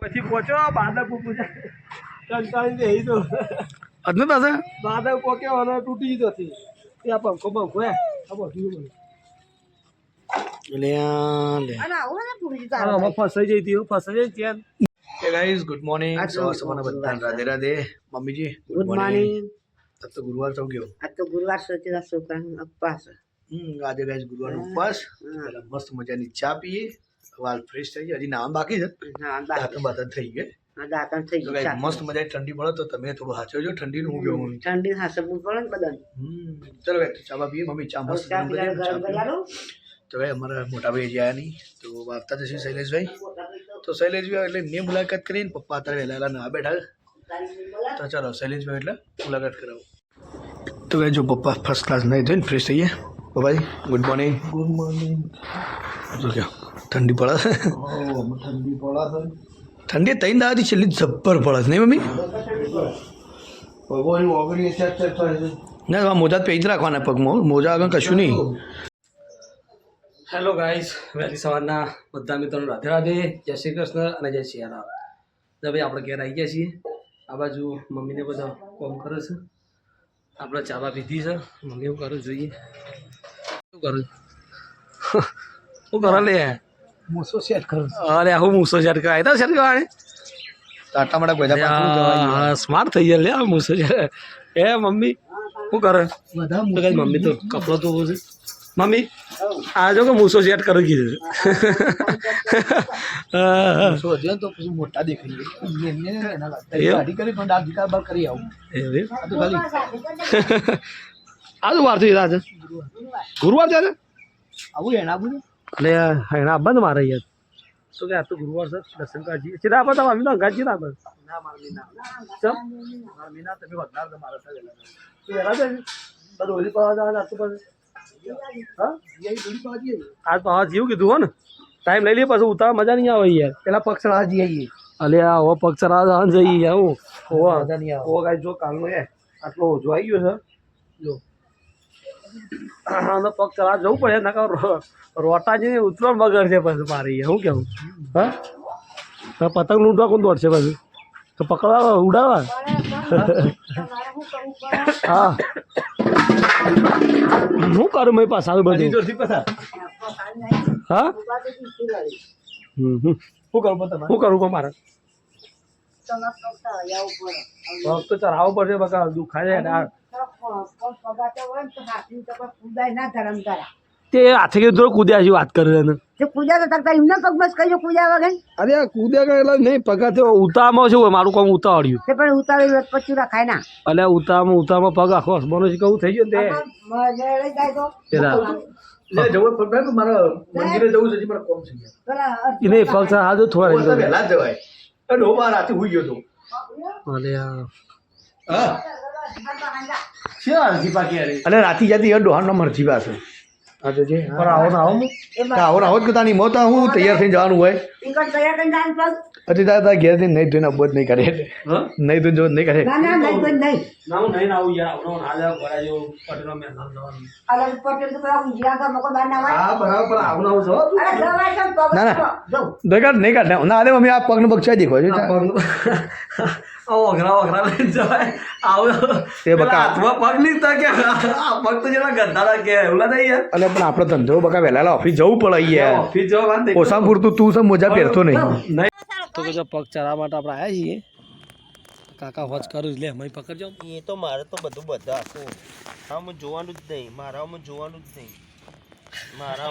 પછી પહોંચો બાદા પૂજા કંટાળી જઈ તો. અદનું પાસે? બાદા પોક્યો અને તૂટી ગયો હતી ત્યાં પંખો પંખો હે. આ બધું બધું. લે. લે અને આવું પૂરી હા, આમાં ફસાઈ જઈ હતી હું ફસાઈ જઈ ત્યાં. હે ગાઈઝ ગુડ મોર્નિંગ સવારના બધાને રાધે રાધે. મમ્મીજી ગુડ મોર્નિંગ આજ તો ગુરુવાર થઈ ગયો. આજ તો ગુરુવાર સોચેલા છોકરાનો ઉપવાસ હમ આજે ગાઈઝ ગુરુવારનો ઉપવાસ. મસ્ત મજાની ચા પીએ. વાલ ફ્રેશ થઈ ગયા. હજી નામ બાકી છે. દાંતન દાંત બાતન થઈ ગયા. હા થઈ મસ્ત મજા ઠંડી પડે તો તમે થોડું હાચવજો. ઠંડીનું હું કેવું ઠંડી હાસવું પડે ને બધાને. ચલો ચા બા પીએ. મમ્મી ચા મસ્ત? તો ભાઈ અમારા મોટા ભાઈ નહીં. તો આવતા જશે શૈલેષભાઈ. તો શૈલેષભાઈ એટલે મેં મુલાકાત કરીને પપ્પા અત્યારે વહેલા ના બેઠા તો ચાલો શૈલેષભાઈ એટલે મુલાકાત કરાવો. તો ભાઈ જો પપ્પા ફર્સ્ટ ક્લાસ નહીં થઈને ફ્રેશ થઈ ગયા પપ્પાજી ગુડ મોર્નિંગ ગુડ મોર્નિંગ જો કે ઠંડી પડે છે. ઠંડી પડે ઠંડી ત્રણ દાવાથી છેલ્લી જબ્બર પડે છે. નહીં મમ્મી? ભગવાન ઓગણી ના મોજા પહેરી જ રાખવાના પગમાં મોજા આગળ કશું નહીં. હેલો ગાઈસ વહેલી સવારના બધા મિત્રો રાધે રાધે જય શ્રી કૃષ્ણ અને જય શ્રી રામ. તો ભાઈ આપણે ઘેર આવી ગયા છીએ. આ બાજુ મમ્મીને બધા કોમ કરે છે. આપણે ચાવા પીધી છે. મમ્મી એવું કરું જોઈએ? શું કરું? શું કરે લે મૂસો સેટ કરો. અરે હું મૂસો સેટ કરાય. તો સેટ કરવાની ટાટા માટે પાછું સ્માર્ટ થઈ ગયા. લે આ મૂસો એ મમ્મી શું કરે? બધા મમ્મી તો કપડો તો છે. મમ્મી આ જો કે મૂસો સેટ કરી કીધું મૂસો હજી તો પછી મોટા દેખાય એમને એના લાગતા એવું? ગાડી કરી પણ દાદી કાર કરી આવું. આ તો ખાલી વાર થઈ આજે ગુરુવાર છે આજે? આવું એના બધું અને એના બંધ મારે યાર. તો કે આ તો ગુરુવાર સર દર્શન કાજી સીધા પર તમે અમીના ગાજી ના બસ ના મારા મીના તમે વધારે તમારા સાથે તો એરા દે બધો ઓલી પાવા જાવ આ તો પર હા? યહી દૂરી પાવા જઈએ. આજ પાવા જીવ કીધું હો ને? ટાઈમ લઈ લઈએ પાછું. ઉતાર મજા નહીં આવે યાર. પેલા પક્ષ રાહ જઈએ. અલે આ હો પક્ષ રાહ જાન જઈએ હું હો મજા નહીં આવે. હો ગાઈ જો કાલનો એ આટલો ઓછો આવી ગયો સર જો. આનો પગ ચલા જવું પડે નકર રો- રોટા જઈને ઉતરો મગર છે પછી મારી શું કેવું? હા? તો પતંગ લૂંટવા કોણ દોડશે પછી? તો પકડવા ઉડાવા હા. શું કરું મેં પાછા બધું? હા? હમ હમ. શું કરું શું કરું મારે? પગ તો ચઢાવવો પડશે બકા દુખાય. તે હાથે કે થોડું કૂદ્યા જેવી વાત કરે છે પૂજા તો કરતા એમને પગ બસ કહીજો પૂજા વગર? અરે કૂદ્યા એટલે નહીં પગા તે ઉતામાં શું મારું કામ ઉતાવળ્યું. તે પણ ઉતારી પચું રાખાય ના એટલે ઉતામાં ઉતામાં પગ આખો હસવાનો છે કહું થઈ ગયો ને તે? લઈ જાય તો. લે જવું પડે મારા મંદિરે જવું છે હજી કોમ છે પેલા એને પગ છે હાજો થોડા રહી વહેલા જવાય. અને હું રાતે હુઈ ગયો તો. અલે આ- હા. છે અરે અલે રાતી જતી યાર ડોહાનો મરજી પાસે આ તો જે પણ આવો ના આવો. આવો આવો જ તાની હું તૈયાર થઈને જવાનું હોય? પગ હજી તારા તારા ઘેર થઈને નહીં ધોઈને અબોધ નહીં કરે નહીં ધોઈને જો નહીં કરે. ના ના નહીં કોઈ નહીં. ના હું નહીં આવું યાર આવડો હાલે ઘોડા જેવો પટેલો મેદાન જવાનું અલગ પટેલ તો પેલા ગુજરાતમાં લોકો બહાર ના હા બરાબર પણ આવું આવું છો અરે જવાય છે પગ ના, ના. નહીં કાઢ નહીં કાઢ ના અરે મમ્મી આ પગનું બક્ષા દેખો છે વઘરા વઘરા લઈને જવાય આવું તે બકા- હાથમાં પગ લીધા કે આ પગ તો જેટલા ગંધાડા કે એવું ના થાય યાર. અને પણ આપણો ધંધો બકા વહેલા ઓફિસ જવું પડે યાર ઓફિસ જવા વાત નહીં. ઓછા પૂરતું તું સમ મોજા પહેરતો નહીં. નહીં તો કે જો પગ ચરા માટે આપણે આવ્યા છીએ. કાકા હોજ કરું લે મય પકડજો એ તો મારે તો બધું બધા આખું હા હું જોવાનું જ નહીં. મારામાં જોવાનું જ નહીં. મારા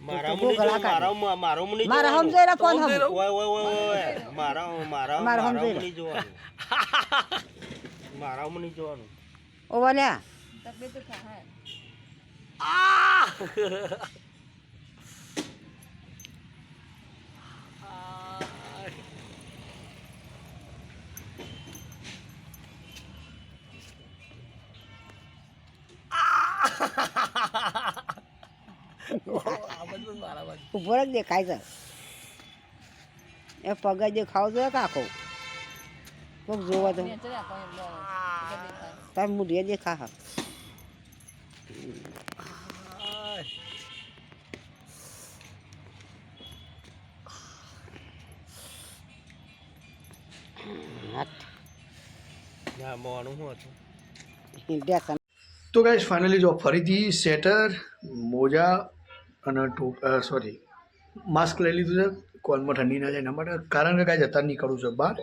મારામાં નહીં મારા મારામાં મારામાં નહીં મારા જોવાનું. સમજાય કોણ હમ. ઓય ઓય ઓય મારા મારા મારા સમજાય. નહીં જોવાનું. મારામાં નહીં જોવાનું. ઓ બોલ્યા ઊભો જ દેખાય છે એ પગ દેખાવ જોઈએ કાકો કોક જોવા તો તાર હું રે તો ગાઈઝ ફાઇનલી જો ફરીથી સેટર મોજા અને ટોપ સોરી માસ્ક લઈ લીધું છે. કોલમાં ઠંડી ના જાય એના માટે. કારણ કે કાંઈ જતા નીકળું છું બહાર.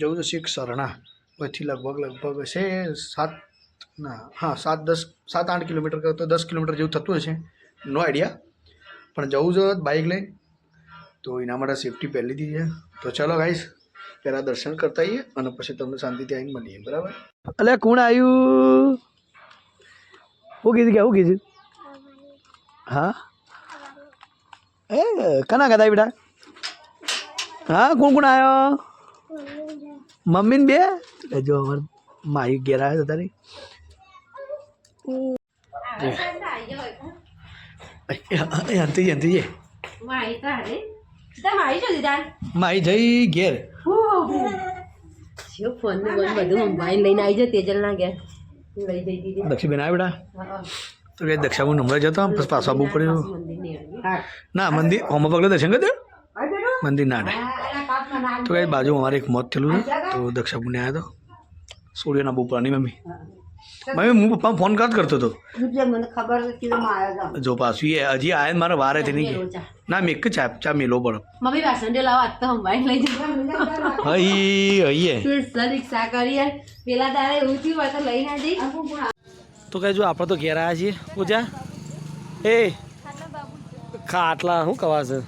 જવું તો શીખ સરણા પછી લગભગ લગભગ છે સાત ના, હા, સાત દસ, સાત આઠ કિલોમીટર કરતો દસ કિલોમીટર જેવું થતું હશે. નો આઈડિયા પણ જવું જો બાઇક લઈને. તો એના માટે સેફટી પહેલી હતી છે. તો ચલો ગાઈશ પહેલાં દર્શન કરતા આવીએ અને પછી તમને શાંતિથી આવીને મળીએ. બરાબર? અલે કોણ આવ્યું શું કીધું કે શું કીધું? હા? એ કના કહેતા બેટા હા, કોણ કોણ આવ્યો મમ્મી ને બે? એ જો અમાર માઈ ઘેર આવ્યો તારી. અંતી અંતી માઈ જઈ ઘેર. ફોન બધું મોબાઈલ લઈને આવી જાય તેજલ ના ઘેર દક્ષિબેન આવ્યા બેટા? તો કે દક્ષા હું નંબર જતો પછી પાછું આવવું પડ્યું. મંદિર ના. મંદિર હોમા પગલે દર્શન કરજો મંદિર ના તો એ બાજુ અમારે એક મોત થયેલું છે તો દક્ષા પુણે આવ્યો હતો સૂર્યના બપોરની મમ્મી. મમ્મી હું પપ્પા ફોન કાત કરતો હતો? મને ખબર નથી કે આવ્યા જો પાછું એ હજી આયા મારા વારે થી નહીં ના મેં એક ચા ચા મેલો પડો મમ્મી વાસણ ડેલા વાત તો મોબાઈલ લઈ જાય હઈ હઈએ. રિક્ષા કરી પેલા તારે એવું થયું હોય તો લઈ ના જઈ. તો કઈ જો આપણે તો ઘેર આવ્યા છીએ. પૂજા. એ. ખાટલા શું કવા છે?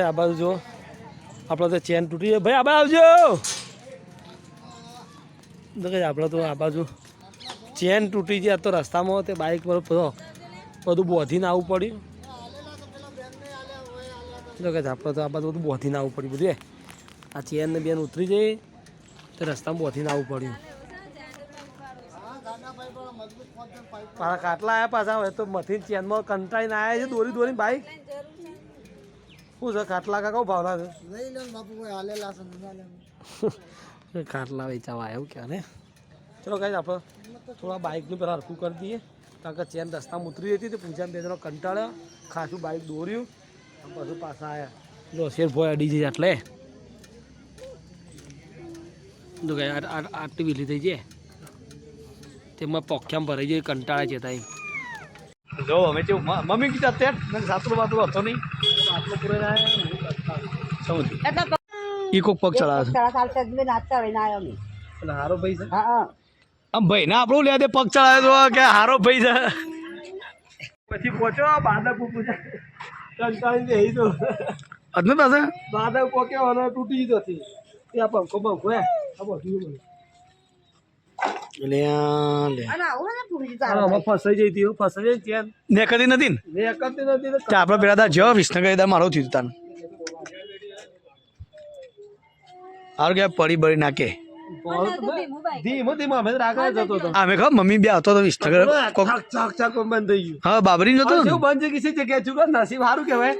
આ બાજુ જો. આપણે તો ચેન તૂટી જાય. ભાઈ આબા આવજો. કઈ આપણે તો આ બાજુ ચેન તૂટી જાય. તો રસ્તામાં તે બાઇક પર બધું બોધીને આવવું પડ્યું. તો કે આપણે તો આ બાજુ બધું બોધીને આવવું પડ્યું. બધું આ ચેન ને બેન ઉતરી જઈ, તો રસ્તામાં બોધીને આવવું પડ્યું. પાછા કાટલા આવ્યા પાછા, હવે તો મથી ચેનમાં કંટાળીને આવ્યા છે, દોરી દોરી બાઈક શું છે ખાટલા કાકા ભાવના છે. ખાટલા વેચાવા એવું ક્યાં ને. ચલો કાંઈ આપણે થોડા બાઇકનું પહેલાં હરખું કરી દઈએ. કારણ કે ચેન રસ્તામાં ઉતરી હતી તો પૂજાને બે જણો કંટાળ્યો. ખાસું બાઇક દોર્યું. અને પછી પાછા આવ્યા જો શેર ભોય અડી જાય એટલે જો કઈ આટલી વીલી થઈ જાય તેમાં પોખ્યામ ભરાઈ જાય કંટાળા છે ત્યાં જો અમે કેવું મમ્મી કીધા તે સાતરો બાતરો હતો નહીં. આટલો પૂરે સમજ ઈ કોક પગ ચડાવે છે. નાચતા હોય ના આવ્યો નહીં હારો ભાઈ છે? હા હા. આમ ભાઈ ના આપણું લે દે પગ ચડાવે તો કે હારો ભાઈ છે. પછી પહોંચો બાદા પૂપુ કંટાળી દે તો. અદને પાસે? બાદા કોકે અને તૂટી જતો હતી ત્યાં પંખો પંખો હે આ બધું હા, કદી નથી ને? આપણે પેલા દા જો વિસનગર દા મારો થયું તાન. હારું કે પડી બળી નાખે ધીમો ધીમો અમે ખબર મમ્મી બે હતો તો વિસનગર કોક ચાક ચાક ચાક બંધ થઈ ગયું. હા બાબરી જતો હવે ને? જેવું બંધ છે કે જગ્યાએ ચૂકો નસીબ સારું કહેવાય.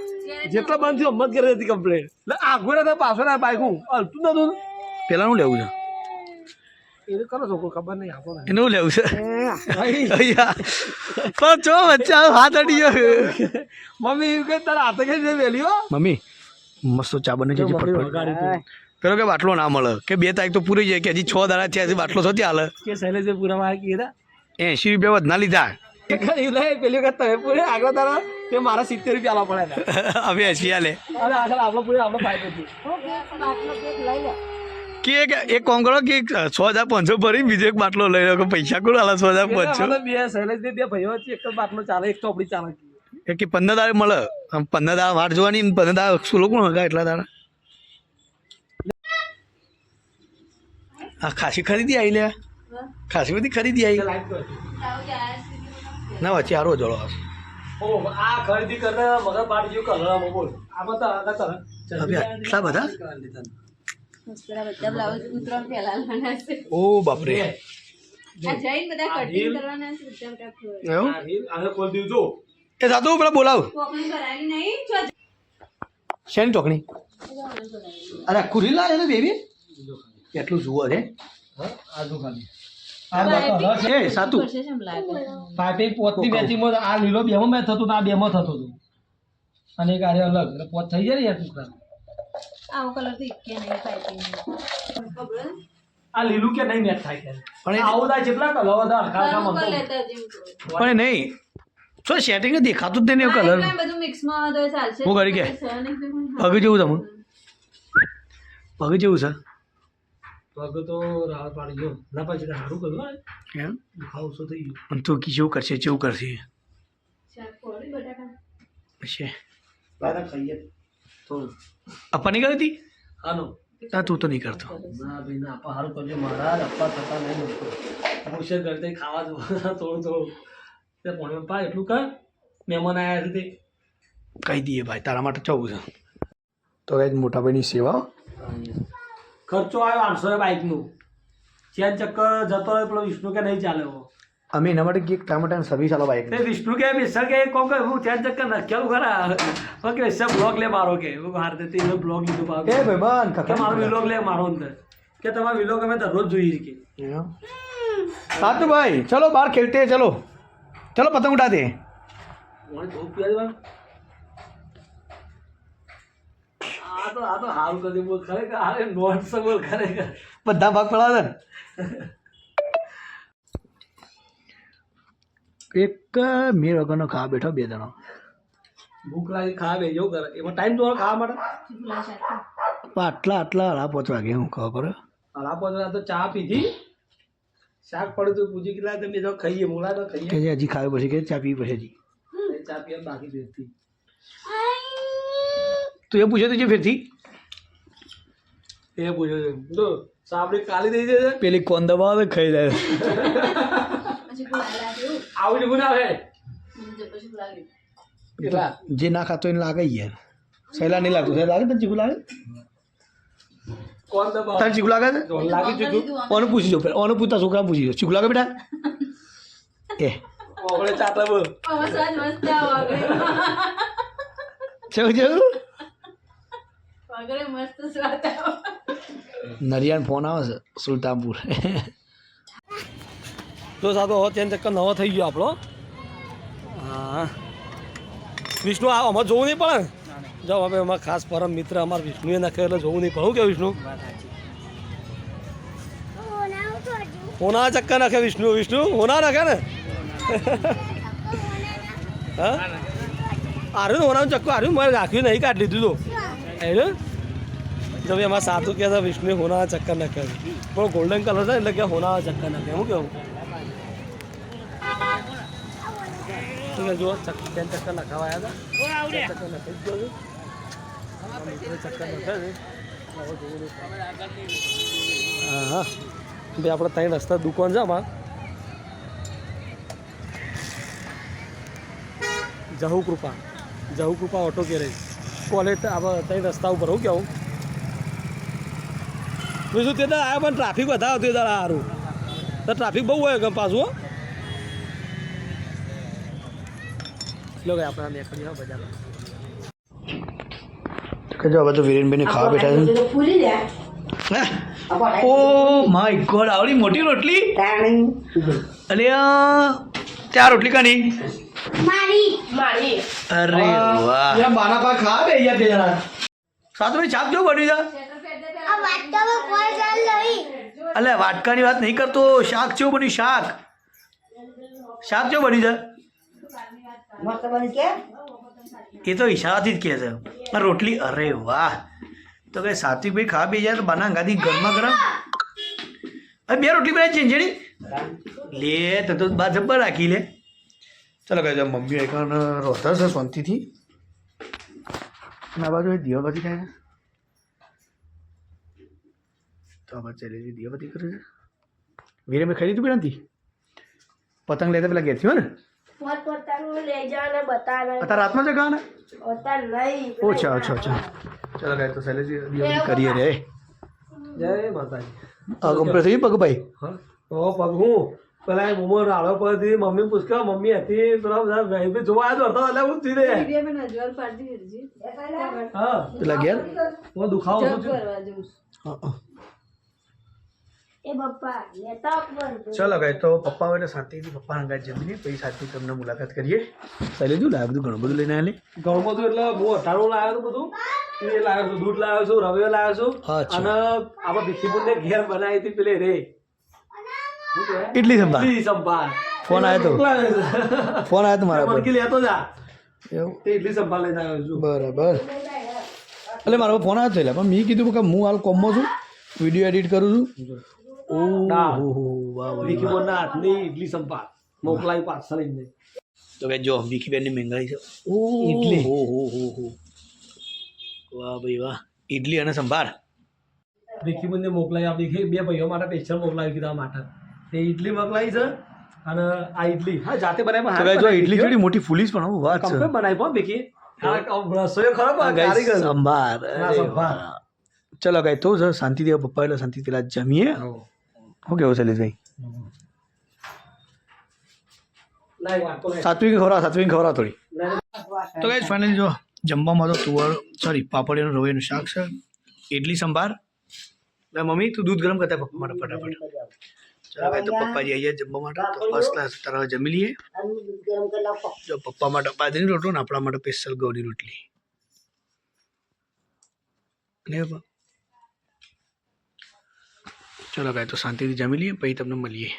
જેટલો બંધ થયો હિંમત કરી હતી કમ્પ્લેટ આગળ પાછળ બાઈક હું. હલતું નતું પેલાનું લેવું છે? એ કરો છોકરો ખબર નહીં આપણને એનું લેવું છે? પણ જો વચ્ચે હાથ અડી ગયો. મમ્મી એવું કે તારા હાથે કઈ હો. મમ્મી મસ્ત ચા બને છે ફટફટ. પેલો કે બાટલો ના મળે. કે બે તારીખ તો પૂરી જાય કે હજી છ દાડા થયા છે બાટલો થતી ચાલે કે શૈલેષે પૂરામાં આ કીધા એસી રૂપિયા વધના લીધા. પેલી વખત તમે પૂરે આગળ તારા તે મારા સિત્તેર રૂપિયા આલવા પડે હવે એસી હાલે આગળ આપણો પૂરે આપણો ફાયદો હતી લઈ લે. કે એક કરો કે છ હજાર પાંચસો ભરી બીજો એક બાટલો લઈ લો કે પૈસા કોણ આલા છ હજાર પાંચસો? બે શૈલેષ બે ભાઈઓ છે એક બાટલો ચાલે એક ચોપડી ચાલે એ કે પંદર દાડે મળે. આમ પંદર દાડા વાટ જોવાની પંદર દાડા સુલો કોણ હગા એટલા દાડા? હા ખાસી ખરીદી આવી લે. ખાસી બધી ખરીદી આવી ના વચ્ચે આરો જોડો આ ખરીદી કરતા મગર પાડી ગયું કલર બોલ. આ બધા આટલા બધા? ઓ બાપરે એ સાતું પેલા બોલાવ શેની ચોકણી અરે ખુરી લાવે ને બેબી એટલું જુઓ છે આજુ ખાલી એ સાતું લાગે પોતની બેચિંગમાં આ લીલો બેમાં મેં થતું આ બેમાં થતું હતું અને એક આરે અલગ પોત થઈ જાય ને યાર આવો કલર તો ઇક્કે નહીં પાઇપિંગ આ લીલું કે નહીં મેચ થાય પણ એ- આવું થાય કેટલા કલર હતા તો. પણ નહીં. શું સેટિંગ દેખાતું જ નહીં કલર બધું મિક્સમાં તો ચાલશે. હું કરી કે? તો પણ પગ જેવું તમે પગ જેવું છે? પગ તો રાહ પાડી ગયો. ના પછી સારું કર્યું એમ? દુખાવો ઓછો થઈ ગયો અને તું કી જેવું કરશે જેવું કરશે. પછી? બટાકા ખાઈએ તો અપ્પા નહીં કરી હતી હાલો. ના તું તો નહીં કરતો. ના ભાઈ ના આપા સારું કરજો મહારાજ. અપ્પા થતા નહીં હું છે ઘરતે ખાવા દો થોડું થોડું. તે પોણે પા એટલું કર. મહેમાન આવ્યા છે તે. કહી દઈએ ભાઈ તારા માટે જવું છે. તો કઈ મોટાભાઈની સેવા. ખર્ચો આવ્યો આઠસો બાઇકનું ચેન ચક્કર જતો રહ્યો પેલો વિષ્ણુ કે નહીં ચાલે અમે એના માટે એક ટાઈમ ટાઈમ સર્વિસ આલો bike Vishnu K B sir કે કોક હું ત્યાં જક ન કેવું ખરા ઓકે સબ બ્લોગ લે મારો કે. હું હાર દેતી નો બ્લોગ લીધો બાપ એ ભાઈ બન કકા મારો વિલોગ લે મારો અંદર. કે તમારો વિલોગ અમે દરરોજ જોઈએ કે. સાતુ ભાઈ ચલો બહાર ખેલતે ચલો. ચલો પતંગ ઉડાતે ઓન બહુ પ્યાર આ તો આ તો હાલ કદી બોલ ખરેખર અરે નોટ સબલ ખરે બધા ભાગ પડાવે એક મેર વગરનો ખાવા બેઠો બે જણો. ભૂખ લાગી ખાવા બેસી જવું કરે. એમાં ટાઈમ તો ખાવા માટે? આટલા આટલા અઢા પાંચ વાગે હું ખબર પડે? પાંચ વાગે તો ચા પીધી. શાક પડ્યું તું પૂછી કેટલા તમે જો ખાઈએ મોલા તો ખાઈએ. કે હજી ખાવી પછી કે ચા પી પછી હજી? ચા પીવા બાકી ફેરથી તો એ પૂછ્યો તું જે ફેરથી? એ પૂછ્યો તો સાંભળી કાલી દઈ દેજે પેલી કોન દબાવે ખાઈ જાય. જેવું જેવું જે ના ખાતો એને લાગે યાર. સહેલા નહીં લાગતું. સહેલા લાગે તને ચીકુ લાગે? તને ચીકુ લાગે છે? લાગે ચૂક્યું ઓને પૂછી જો ઓને પૂછતા છોકરા પૂછી જો. ચીકુ લાગે બેટા? એ. ઓગળે ચાટલા બોલ. સ્વાદ આવો. નરિયાણ ફોન આવે છે સુલતાનપુર. જો સાતો હવે તેન ચક્કર નવો થઈ ગયો આપણો. હા. વિષ્ણુ, આ અમારે જોવું નહીં પડે? જાઓ હવે અમારા ખાસ પરમ મિત્ર, અમારા વિષ્ણુએ નાખ્યો એટલે જોવું નહીં પડે. હું કે વિષ્ણુ? હોના ચક્કર નાખે, વિષ્ણુ? વિષ્ણુ હોના નાખે ને? હા? આર્યું હોનાનું ચક્કર, આર્યું, મારે રાખ્યું નહીં, કાઢી લીધું તો. એ જો ભાઈ, અમારા સાતું કહેતા વિષ્ણુએ હોના ચક્કર નાખે પણ ગોલ્ડન કલર છે એટલે કે હોના ચક્કર નાખે હું કેવું છે જુઓ ચક ચેન ચક્કર નખાવા આવ્યા હતા. ચક્કર નખાઈ જ ગયો. હા હા ભાઈ આપણે ત્રણ રસ્તા દુકાન છે આમાં. Jahu Kripa. Jahu Kripa auto garage college આપણે ત્રણ રસ્તા ઉપર હું કેવું? બીજું તે આવ્યા પણ ટ્રાફિક વધારે હતું એ દાડા સારું. તો ટ્રાફિક બહુ હોય કે પાછું લો ભાઈ આપણે બજારમાં હવે તો વિરેનભાઈને ખાવા બેઠા છે. ઓ માય ગોડ આવડી મોટી રોટલી? અલે ચાર રોટલી કાની? અરે વાહ. યાર બાના પા ખા બે યાર જણા સાત ભાઈ છાપ જો બની જા. અલે વાટકાની વાત નહીં કરતો શાક કેવું બની શાક. શાક કેવું બની જા. મસ્ત બની કે? એ તો ઈશારાથી જ કહે છે. પણ રોટલી અરે વાહ. તો કે સાત્વિકભાઈ ખા બે જાય તો બના ગાદી ગરમા ગરમ. અરે બે રોટલી બનાવી ચીંજણી લે તો તો બા જબ્બર રાખી લે. ચાલો કહે મમ્મી એક રોતા છે શાંતિથી. ના બાજુ દિવાબત્તી થાય તો આ બચ્ચા ચાલી દિવાબત્તી કરે છે. વીરે મેં ખરીદી પણ નથી પતંગ લેતા પેલા ઘેરથી થયો ને? અત્યારે રાતમાં જગાવાના ઓછા ઓછા ઓછા ચાલો ગાય તો શૈલેષ કરીએ રે જય માતાજી. આ કમ્પ્લીટ થઈ પગ હા. તો પગ હું? પેલા એ મોમો રાડો પરથી મમ્મી પૂછકા મમ્મી હતી પેલા બધા ભાઈ બી જોવા આવ્યો હતો એટલે હું થઈ રે હા. પેલા ઘેર? હું દુખાવો છું. હા. ચાલો ગાય તો પપ્પા એટલે શાંતિથી પપ્પા હંગાત જમીને પછી શાંતિ તમને મુલાકાત કરીએ. પહેલે શું લાવ્યું બધું ઘણું બધું લઈને આલે. ઘણું બધું એટલે બહુ અઢારનું લાવ્યો હતું બધું. એ લાવ્યો છું દૂધ લાવ્યો છું રવિયો લાવ્યો છું. અને આપણા ભીખીપુર ને ઘેર બનાવી હતી પેલે રે? ઇડલી સંભાર. ઇડલી સંભાર. ફોન આવ્યો તો. ફોન આવ્યો તો મારા પર. લેતો જા. એવું? ઇડલી સંભાર લઈને આવ્યો છું. બરાબર. એટલે મારો ફોન આવ્યો થયેલા પણ મેં કીધું કે હું હાલ કોમમાં છું વીડિયો એડિટ કરું છું. હાથની ઇડલી સંભાર મોકલાવી પાર્સલ લઈને તો કે જો મંગાઈ છે. ઇડલી. હો હો હો હો વાહ ભાઈ વાહ. ઇડલી અને સંભાર ભીખીપુરને મોકલાવી આપી બે ભાઈઓ માટે સ્પેશિયલ મોકલાવી કીધા માટે. તે ઇડલી મોકલાવી છે અને આ ઇડલી હા જાતે બનાવી તો જો ઇડલી થોડી મોટી ફૂલીસ પણ હો વાત છે. બનાવી પણ ભીખી આ રસોઈ ખરો પણ આ guys, કારીગર. સંભાર સંભાર. ચલો ગાય તો શાંતિથી પપ્પા એટલે શાંતિ પેલા જમીએ. શું કેવું શૈલેષભાઈ. સાત્વિક ખવરા સાત્વિક ખવરા થોડી. તો કઈ ફાઇનલ જો જમવામાં તો તુવર સોરી પાપડીનું રવૈયાનું શાક છે ઇડલી સંભાર ના મમ્મી તું દૂધ ગરમ કરતા પપ્પા માટે ફટાફટ ચાલો ભાઈ તો પપ્પાજી આવી જાય જમવા માટે તો ફર્સ્ટ ક્લાસ તારા જમી લઈએ જો પપ્પા માટે બાજરીની રોટલો ને આપણા માટે સ્પેશિયલ ગૌની રોટલી ને ચલો કાંઈ તો શાંતિથી જમી લઈએ પછી તમને મળીએ.